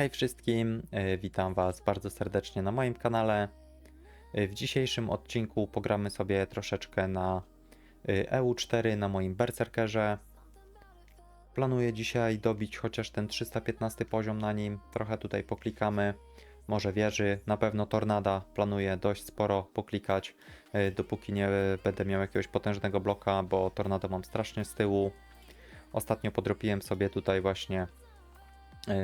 Hej wszystkim, y, witam Was bardzo serdecznie na moim kanale. Y, W dzisiejszym odcinku pogramy sobie troszeczkę na y, EU4 na moim Berserkerze. Planuję dzisiaj dobić chociaż ten 315 poziom na nim. Trochę tutaj poklikamy. Może wieży, na pewno tornada. Planuję dość sporo poklikać, dopóki nie będę miał jakiegoś potężnego bloka, bo tornado mam strasznie z tyłu. Ostatnio podrobiłem sobie tutaj właśnie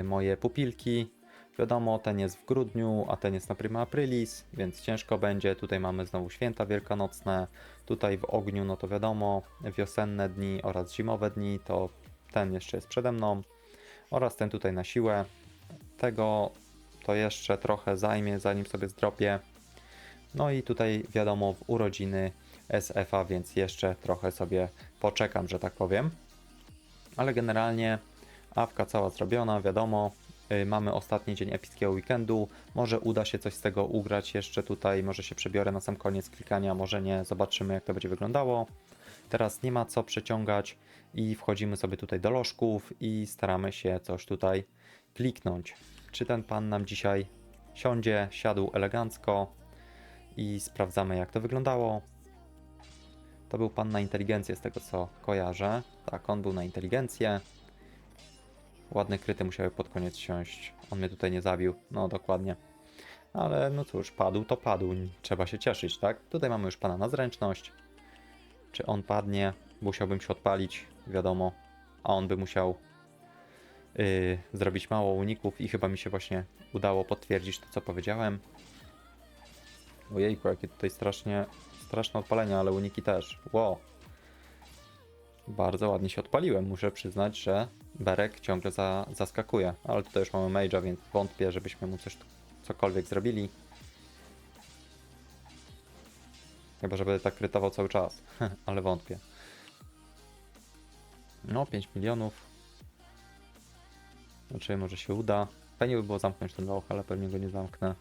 moje pupilki. Wiadomo, ten jest w grudniu, a ten jest na prima aprilis, więc ciężko będzie. Tutaj mamy znowu święta wielkanocne. Tutaj w ogniu, no to wiadomo, wiosenne dni oraz zimowe dni, to ten jeszcze jest przede mną. Oraz ten tutaj na siłę. Tego to jeszcze trochę zajmie, zanim sobie zdropię. No i tutaj wiadomo, w urodziny SF-a, więc jeszcze trochę sobie poczekam, że tak powiem. Ale generalnie awka cała zrobiona, wiadomo. Y, Mamy ostatni dzień epickiego weekendu. Może uda się coś z tego ugrać jeszcze tutaj. Może się przebiorę na sam koniec klikania, może nie. Zobaczymy, jak to będzie wyglądało. Teraz nie ma co przeciągać i wchodzimy sobie tutaj do lożków i staramy się coś tutaj kliknąć. Czy ten pan nam dzisiaj siądzie, siadł elegancko i sprawdzamy, jak to wyglądało. To był pan na inteligencję, z tego co kojarzę. Tak, on był na inteligencję. Ładne kryty musiały pod koniec siąść. On mnie tutaj nie zabił. No, dokładnie. Ale no cóż, padł to padł. Trzeba się cieszyć, tak? Tutaj mamy już pana na zręczność. Czy on padnie? Musiałbym się odpalić, wiadomo. A on by musiał yy, zrobić mało uników i chyba mi się właśnie udało potwierdzić to, co powiedziałem. Ojejku, jakie tutaj strasznie, straszne odpalenia, ale uniki też. Wow. Bardzo ładnie się odpaliłem. Muszę przyznać, że Berek ciągle za, zaskakuje. Ale tutaj już mamy Mage'a, więc wątpię, żebyśmy mu coś cokolwiek zrobili. Chyba, żeby tak krytował cały czas. ale wątpię. No, 5 milionów. Zobaczymy, może się uda. Fajnie by było zamknąć ten loch, ale pewnie go nie zamknę.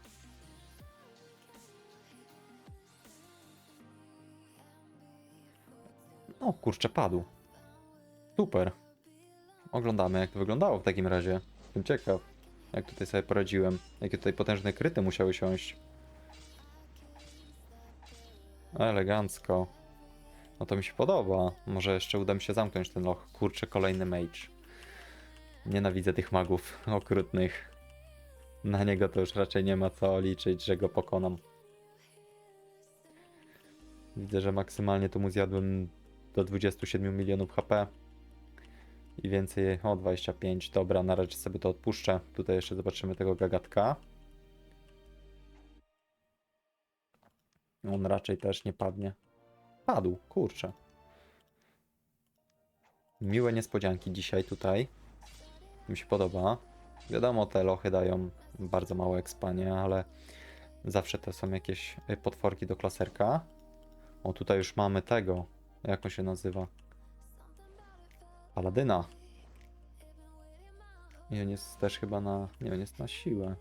O, kurczę, padł. Super. Oglądamy, jak to wyglądało w takim razie. Jestem ciekaw, jak tutaj sobie poradziłem. Jakie tutaj potężne kryty musiały siąść. Elegancko. No to mi się podoba. Może jeszcze uda mi się zamknąć ten loch. Kurczę, kolejny mage. Nienawidzę tych magów okrutnych. Na niego to już raczej nie ma co liczyć, że go pokonam. Widzę, że maksymalnie tu mu zjadłem do 27 milionów HP. I więcej, o 25. Dobra, na razie sobie to odpuszczę. Tutaj jeszcze zobaczymy tego gagatka. On raczej też nie padnie. Padł, kurczę. Miłe niespodzianki dzisiaj tutaj. Mi się podoba. Wiadomo, te lochy dają bardzo mało expanie, ale zawsze to są jakieś potworki do klaserka. O, tutaj już mamy tego. Jak on się nazywa? Paladyna. I on jest też chyba na... Nie, on jest na siłę.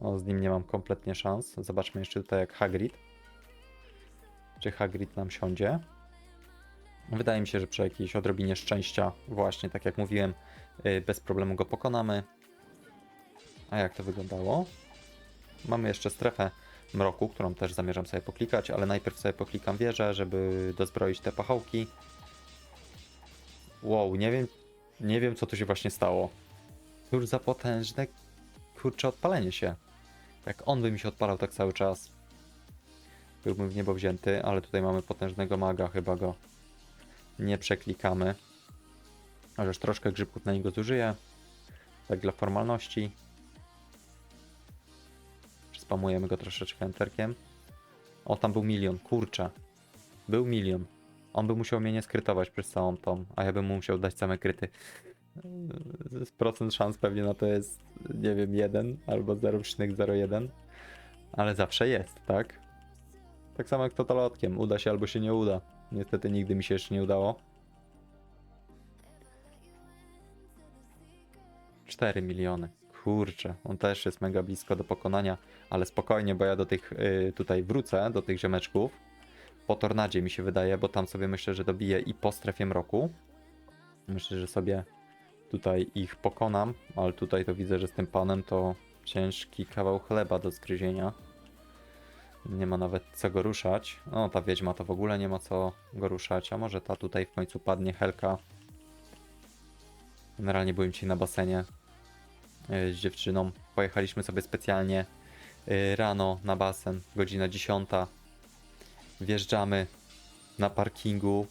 O, z nim nie mam kompletnie szans. Zobaczmy jeszcze tutaj jak Hagrid. Czy Hagrid nam siądzie? Wydaje mi się, że przy jakiejś odrobinie szczęścia, właśnie tak jak mówiłem, yy, bez problemu go pokonamy. A jak to wyglądało? Mamy jeszcze strefę mroku, którą też zamierzam sobie poklikać, ale najpierw sobie poklikam wieżę, żeby dozbroić te pachołki. Wow, nie wiem, nie wiem co tu się właśnie stało. Już za potężne, kurcze odpalenie się. Jak on by mi się odpalał tak cały czas. Byłbym w niebo wzięty, ale tutaj mamy potężnego maga, chyba go nie przeklikamy. Chociaż troszkę grzybków na niego zużyję. Tak dla formalności. Spamujemy go troszeczkę enterkiem. O, tam był milion, kurczę. Był milion. On by musiał mnie nie skrytować przez całą tą, a ja bym mu musiał dać same kryty. Procent szans pewnie na to jest, nie wiem, 1 albo 0,01. Ale zawsze jest, tak? Tak samo jak totalotkiem. Uda się albo się nie uda. Niestety nigdy mi się jeszcze nie udało. 4 miliony. Kurczę, on też jest mega blisko do pokonania, ale spokojnie, bo ja do tych y, tutaj wrócę, do tych ziomeczków. Po tornadzie mi się wydaje, bo tam sobie myślę, że dobiję i po strefie mroku. Myślę, że sobie tutaj ich pokonam, ale tutaj to widzę, że z tym panem to ciężki kawał chleba do zgryzienia. Nie ma nawet co go ruszać. No, ta wiedźma to w ogóle nie ma co go ruszać, a może ta tutaj w końcu padnie Helka. Generalnie byłem dzisiaj na basenie e, z dziewczyną. Pojechaliśmy sobie specjalnie e, rano na basen, godzina 10. Wjeżdżamy na parkingu,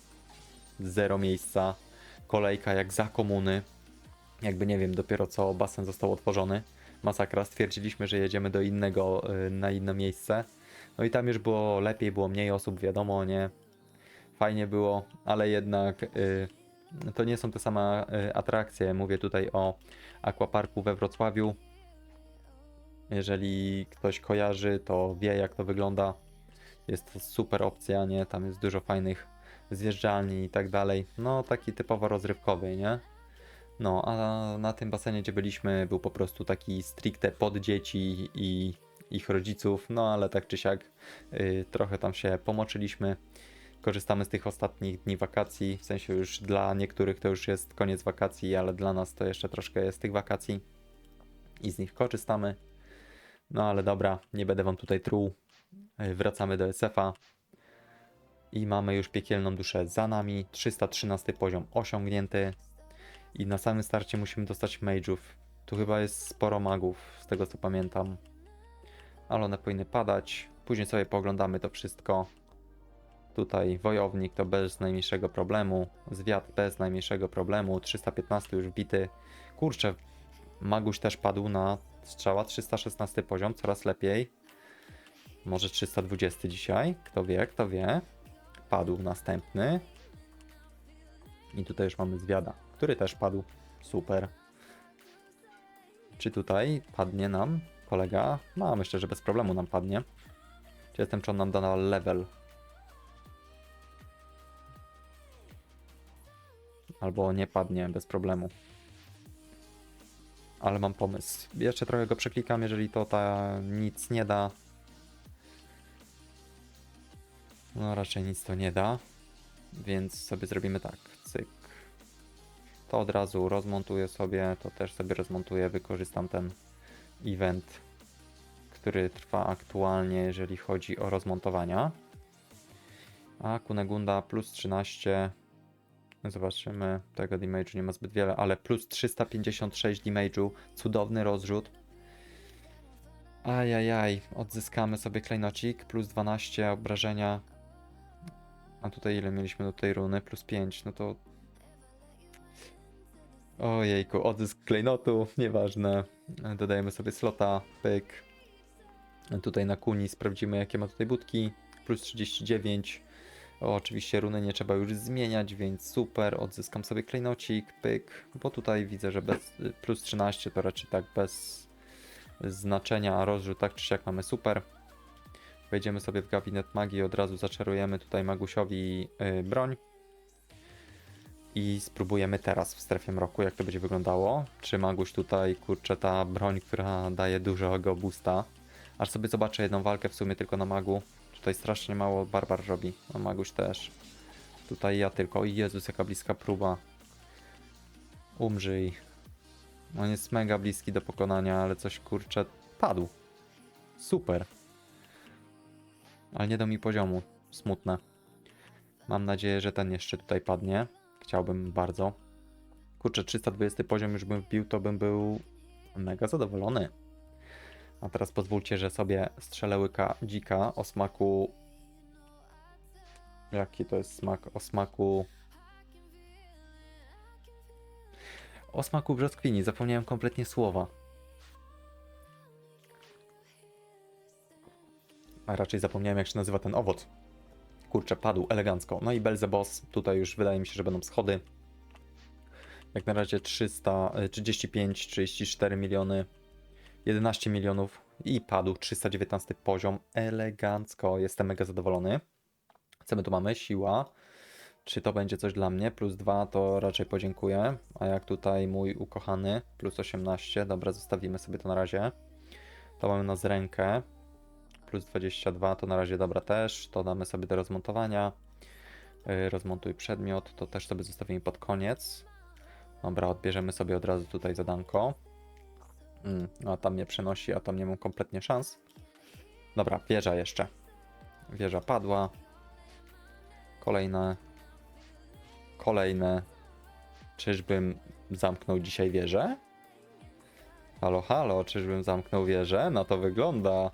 zero miejsca, kolejka jak za komuny. Jakby nie wiem, dopiero co basen został otworzony. Masakra, stwierdziliśmy, że jedziemy do innego, y, na inne miejsce. No i tam już było lepiej, było mniej osób, wiadomo, nie. Fajnie było, ale jednak y, to nie są te same y, atrakcje. Mówię tutaj o aquaparku we Wrocławiu. Jeżeli ktoś kojarzy, to wie jak to wygląda. Jest to super opcja, nie? Tam jest dużo fajnych zjeżdżalni i tak dalej. No, taki typowo rozrywkowy, nie? No, a na tym basenie, gdzie byliśmy, był po prostu taki stricte pod dzieci i ich rodziców, no ale tak czy siak y, trochę tam się pomoczyliśmy. Korzystamy z tych ostatnich dni wakacji, w sensie już dla niektórych to już jest koniec wakacji, ale dla nas to jeszcze troszkę jest tych wakacji i z nich korzystamy. No ale dobra, nie będę wam tutaj truł. Y, Wracamy do SF-a i mamy już piekielną duszę za nami. 313 poziom osiągnięty. I na samym starcie musimy dostać mage'ów. Tu chyba jest sporo magów, z tego co pamiętam. Ale one powinny padać. Później sobie pooglądamy to wszystko. Tutaj wojownik to bez najmniejszego problemu. Zwiat bez najmniejszego problemu. 315 już bity. Kurczę, Maguś też padł na strzała. 316 poziom, coraz lepiej. Może 320 dzisiaj? Kto wie, kto wie. Padł następny. I tutaj już mamy zwiada, który też padł. Super. Czy tutaj padnie nam kolega? No, myślę, że bez problemu nam padnie. Czy jestem, czy on nam da level? Albo nie padnie bez problemu. Ale mam pomysł. Jeszcze trochę go przeklikam, jeżeli to ta nic nie da. No raczej nic to nie da. Więc sobie zrobimy tak. Cyk. To od razu rozmontuję sobie, to też sobie rozmontuję, wykorzystam ten event, który trwa aktualnie, jeżeli chodzi o rozmontowania. A Kunegunda plus 13. Zobaczymy, tego damage'u nie ma zbyt wiele, ale plus 356 damage'u, cudowny rozrzut. Ajajaj, odzyskamy sobie klejnocik, plus 12 obrażenia. A tutaj ile mieliśmy do tej runy? Plus 5, no to... Ojejku, odzysk klejnotu, nieważne. Dodajemy sobie slota, pyk. Tutaj na kuni sprawdzimy jakie ma tutaj budki. Plus 39. O, oczywiście runy nie trzeba już zmieniać, więc super. Odzyskam sobie klejnocik, pyk. Bo tutaj widzę, że bez, plus 13 to raczej tak bez znaczenia, a rozrzut tak czy siak mamy super. Wejdziemy sobie w gabinet magii, od razu zaczarujemy tutaj Magusiowi yy, broń. I spróbujemy teraz w strefie mroku, jak to będzie wyglądało. Czy Maguś tutaj, kurczę, ta broń, która daje dużego boosta. Aż sobie zobaczę jedną walkę w sumie tylko na magu. Tutaj strasznie mało barbar robi. A Maguś też. Tutaj ja tylko. O Jezus, jaka bliska próba. Umrzyj. On jest mega bliski do pokonania, ale coś kurczę padł. Super. Ale nie do mi poziomu. Smutne. Mam nadzieję, że ten jeszcze tutaj padnie. Chciałbym bardzo. Kurczę, 320 poziom już bym wbił, to bym był mega zadowolony. A teraz pozwólcie, że sobie strzelę łyka dzika o smaku... Jaki to jest smak? O smaku... O smaku brzoskwini. Zapomniałem kompletnie słowa. A raczej zapomniałem, jak się nazywa ten owoc. Kurczę, padł elegancko. No i Belzebos. Tutaj już wydaje mi się, że będą schody. Jak na razie 335, 34 miliony, 11 milionów i padł 319 poziom. Elegancko. Jestem mega zadowolony. Co my tu mamy? Siła. Czy to będzie coś dla mnie? Plus 2 to raczej podziękuję. A jak tutaj mój ukochany? Plus 18. Dobra, zostawimy sobie to na razie. To mamy nas rękę. Plus 22 to na razie dobra też. To damy sobie do rozmontowania. Yy, rozmontuj przedmiot. To też sobie zostawimy pod koniec. Dobra, odbierzemy sobie od razu tutaj zadanko. Mm, no, a tam mnie przenosi, a tam nie mam kompletnie szans. Dobra, wieża jeszcze. Wieża padła. Kolejne. Kolejne. Czyżbym zamknął dzisiaj wieżę? Halo, halo, czyżbym zamknął wieżę? No to wygląda.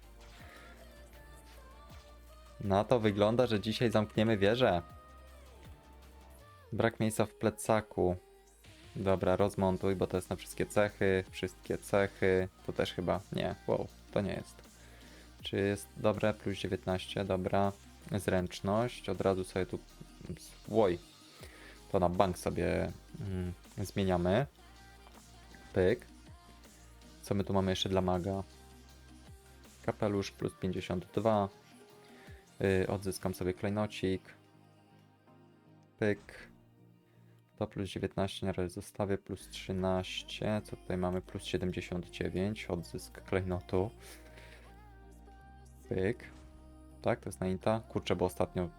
Na to wygląda, że dzisiaj zamkniemy wieżę. Brak miejsca w plecaku. Dobra, rozmontuj, bo to jest na wszystkie cechy. Wszystkie cechy. To też chyba. Nie, wow, to nie jest. Czy jest dobre? Plus 19, dobra. Zręczność. Od razu sobie tu. Oj. To na bank sobie mm, zmieniamy. Pyk. Co my tu mamy jeszcze dla maga? Kapelusz plus 52. Yy, odzyskam sobie klejnocik. Pyk. To plus 19 na razie zostawię, plus 13. Co tutaj mamy? Plus 79. Odzysk klejnotu. Pyk. Tak, to jest na Inta. Kurczę, bo ostatnio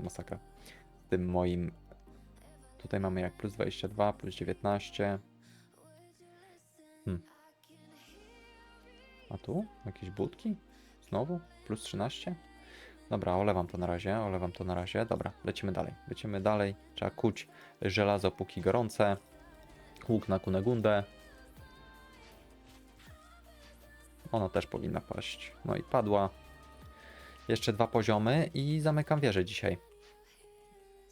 masakra. Z tym moim. Tutaj mamy jak plus 22, plus 19. Hmm. A tu? Jakieś budki? Znowu? Plus 13? Dobra, olewam to na razie, olewam to na razie. Dobra, lecimy dalej. Lecimy dalej. Trzeba kuć żelazo póki gorące. Łuk na Kunegundę. Ona też powinna paść. No i padła. Jeszcze dwa poziomy i zamykam wieżę dzisiaj.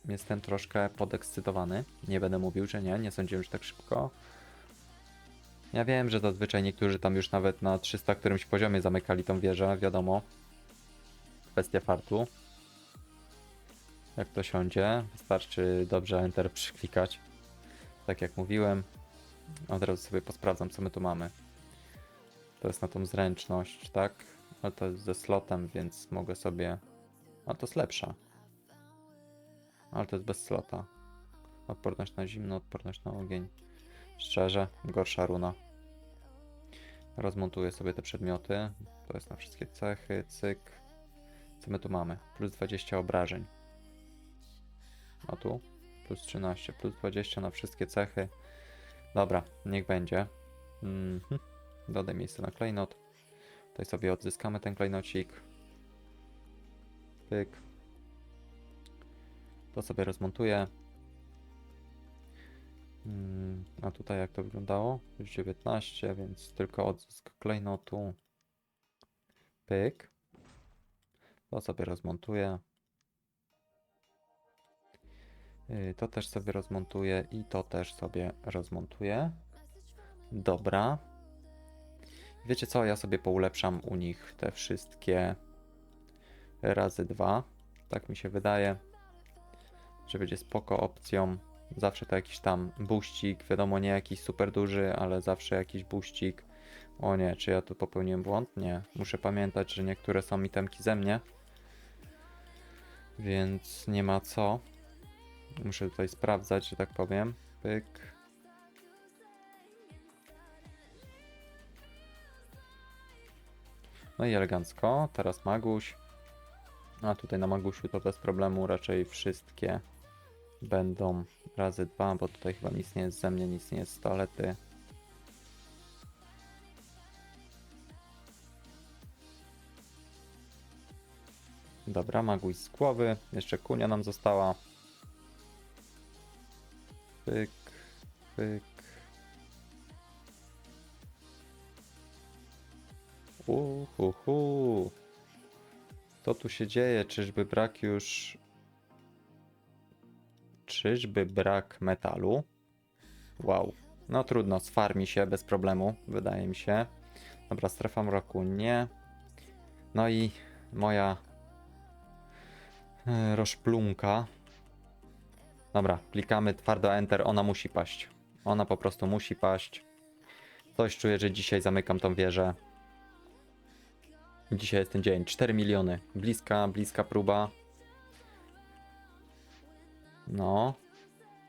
Jestem troszkę podekscytowany. Nie będę mówił, że nie, nie sądziłem, że tak szybko. Ja wiem, że zazwyczaj niektórzy tam już nawet na 300 którymś poziomie zamykali tą wieżę, wiadomo. Kwestia fartu. Jak to siądzie, wystarczy dobrze Enter przyklikać. Tak jak mówiłem. Od razu sobie posprawdzam, co my tu mamy. To jest na tą zręczność, tak? Ale to jest ze slotem, więc mogę sobie... A to jest lepsza. Ale to jest bez slota. Odporność na zimno, odporność na ogień. Szczerze, gorsza runa. Rozmontuję sobie te przedmioty. To jest na wszystkie cechy, cyk. Co my tu mamy? Plus 20 obrażeń. A tu? Plus 13, plus 20 na wszystkie cechy. Dobra, niech będzie. Mhm. Dodaj miejsce na klejnot. Tutaj sobie odzyskamy ten klejnocik. Pyk. To sobie rozmontuję. Mm, A tutaj jak to wyglądało? Już 19, więc tylko odzysk klejnotu. Pyk. To sobie rozmontuję. Yy, To też sobie rozmontuję i to też sobie rozmontuję. Dobra. Wiecie co? Ja sobie poulepszam u nich te wszystkie razy dwa. Tak mi się wydaje, że będzie spoko opcją. Zawsze to jakiś tam buścik, wiadomo nie jakiś super duży, ale zawsze jakiś buścik. O nie, czy ja tu popełniłem błąd? Nie. Muszę pamiętać, że niektóre są itemki ze mnie. Więc nie ma co. Muszę tutaj sprawdzać, że tak powiem. Pyk. No i elegancko. Teraz Maguś. A tutaj na Magusiu to bez problemu raczej wszystkie będą razy dwa, bo tutaj chyba nic nie jest ze mnie, nic nie jest z toalety. Dobra, Maguś z głowy. Jeszcze kunia nam została. Pyk, pyk. Uhuhu. Co tu się dzieje? Czyżby brak już. Czyżby brak metalu? Wow. No trudno, sfarmi się bez problemu, wydaje mi się. Dobra, strefa mroku nie. No i moja roszplunka. Dobra, klikamy twardo Enter, ona musi paść. Ona po prostu musi paść. Coś czuję, że dzisiaj zamykam tą wieżę. Dzisiaj jest ten dzień. 4 miliony. Bliska, bliska próba. No.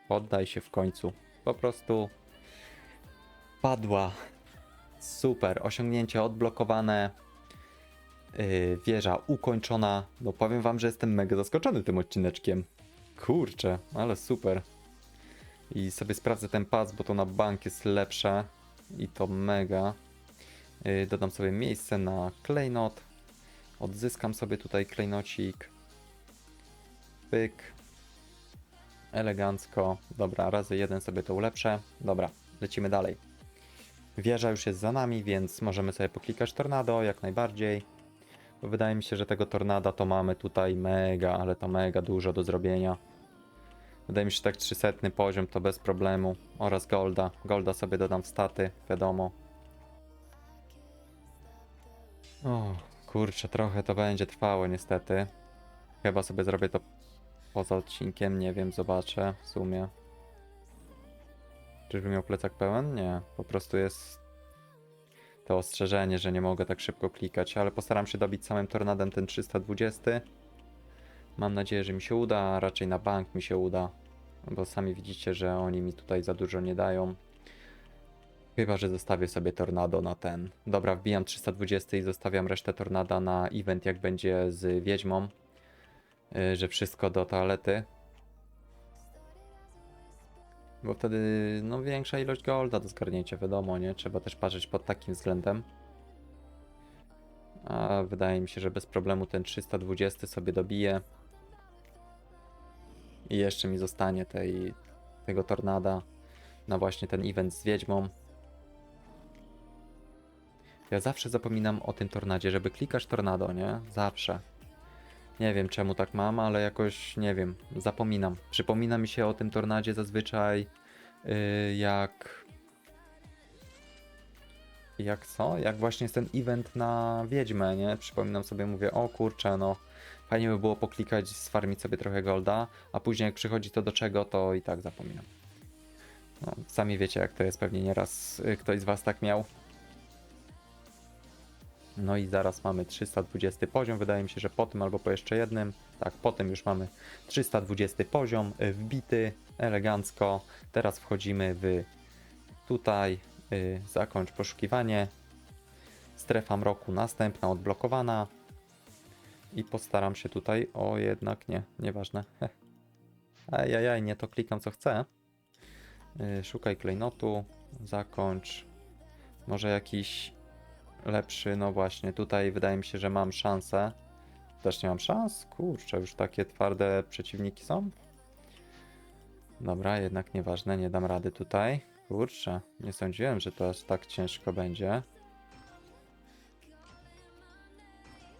Poddaj się w końcu. Po prostu padła. Super. Osiągnięcie odblokowane. Yy, wieża ukończona. No powiem wam, że jestem mega zaskoczony tym odcineczkiem. Kurczę, ale super. I sobie sprawdzę ten pas, bo to na bank jest lepsze. I to mega. Yy, Dodam sobie miejsce na klejnot. Odzyskam sobie tutaj klejnocik. Pyk. Elegancko. Dobra, razy jeden sobie to ulepszę. Dobra, lecimy dalej. Wieża już jest za nami, więc możemy sobie poklikać tornado jak najbardziej. Bo wydaje mi się, że tego tornada to mamy tutaj mega, ale to mega dużo do zrobienia. Wydaje mi się, że tak 300 poziom to bez problemu. Oraz golda. Golda sobie dodam w staty, wiadomo. O, kurczę, trochę to będzie trwało niestety. Chyba sobie zrobię to poza odcinkiem, nie wiem, zobaczę w sumie. Czyżby miał plecak pełen? Nie, po prostu jest to ostrzeżenie, że nie mogę tak szybko klikać, ale postaram się dobić samym tornadem ten 320. Mam nadzieję, że mi się uda, a raczej na bank mi się uda, bo sami widzicie, że oni mi tutaj za dużo nie dają. Chyba, że zostawię sobie tornado na ten. Dobra, wbijam 320 i zostawiam resztę tornada na event, jak będzie z wiedźmą. Yy, że wszystko do toalety. Bo wtedy, no, większa ilość golda do zgarnięcia, wiadomo, nie? Trzeba też patrzeć pod takim względem. A wydaje mi się, że bez problemu ten 320 sobie dobiję. I jeszcze mi zostanie tej, tego tornada na właśnie ten event z wiedźmą. Ja zawsze zapominam o tym tornadzie, żeby klikać tornado, nie? Zawsze. Nie wiem czemu tak mam, ale jakoś nie wiem, zapominam. Przypomina mi się o tym tornadzie zazwyczaj yy, jak. Jak co? Jak właśnie jest ten event na Wiedźmę, nie? Przypominam sobie, mówię, o kurczę, no fajnie by było poklikać, sfarmić sobie trochę golda, a później jak przychodzi to do czego, to i tak zapominam. No, sami wiecie jak to jest, pewnie nieraz y, ktoś z was tak miał. No i zaraz mamy 320 poziom. Wydaje mi się, że po tym albo po jeszcze jednym. Tak, po tym już mamy 320 poziom y, wbity elegancko. Teraz wchodzimy w tutaj y, zakończ poszukiwanie. Strefa mroku następna odblokowana. I postaram się tutaj. O, jednak nie, nieważne. Ajajaj, nie to klikam co chcę. Y, szukaj klejnotu. Zakończ. Może jakiś lepszy, no właśnie, tutaj wydaje mi się, że mam szansę. Też nie mam szans? Kurczę, już takie twarde przeciwniki są? Dobra, jednak nieważne, nie dam rady tutaj. Kurczę, nie sądziłem, że to aż tak ciężko będzie.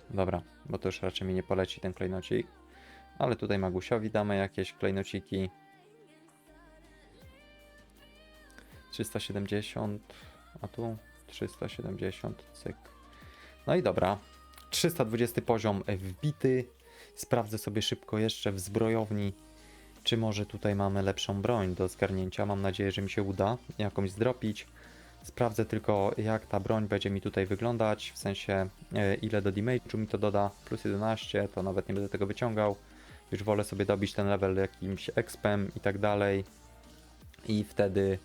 Dobra, bo to już raczej mi nie poleci ten klejnocik. Ale tutaj Magusiowi damy jakieś klejnociki. 370, a tu 370, cyk. No i dobra. 320 poziom wbity. Sprawdzę sobie szybko jeszcze w zbrojowni, czy może tutaj mamy lepszą broń do zgarnięcia. Mam nadzieję, że mi się uda jakąś zdropić. Sprawdzę tylko, jak ta broń będzie mi tutaj wyglądać, w sensie e, ile do damage'u mi to doda. Plus 11, to nawet nie będę tego wyciągał. Już wolę sobie dobić ten level jakimś expem i tak dalej. I wtedy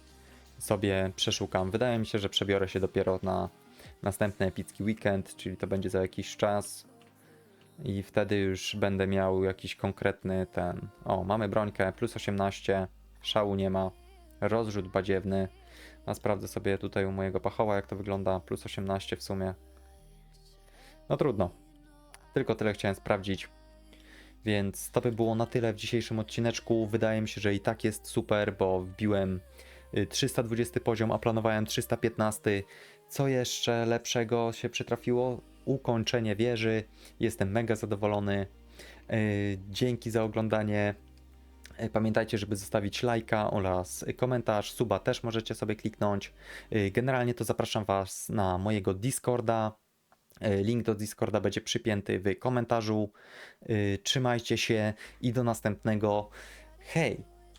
sobie przeszukam. Wydaje mi się, że przebiorę się dopiero na następny epicki weekend, czyli to będzie za jakiś czas. I wtedy już będę miał jakiś konkretny ten. O, mamy brońkę, plus 18, szału nie ma, rozrzut badziewny. A sprawdzę sobie tutaj u mojego pachoła, jak to wygląda, plus 18 w sumie. No trudno. Tylko tyle chciałem sprawdzić. Więc to by było na tyle w dzisiejszym odcineczku. Wydaje mi się, że i tak jest super, bo wbiłem 320 poziom, a planowałem 315. Co jeszcze lepszego się przytrafiło? Ukończenie wieży. Jestem mega zadowolony. Y, Dzięki za oglądanie. Y, Pamiętajcie, żeby zostawić lajka oraz komentarz. Suba też możecie sobie kliknąć. Y, Generalnie to zapraszam Was na mojego Discorda. Y, Link do Discorda będzie przypięty w komentarzu. Y, Trzymajcie się i do następnego. Hej!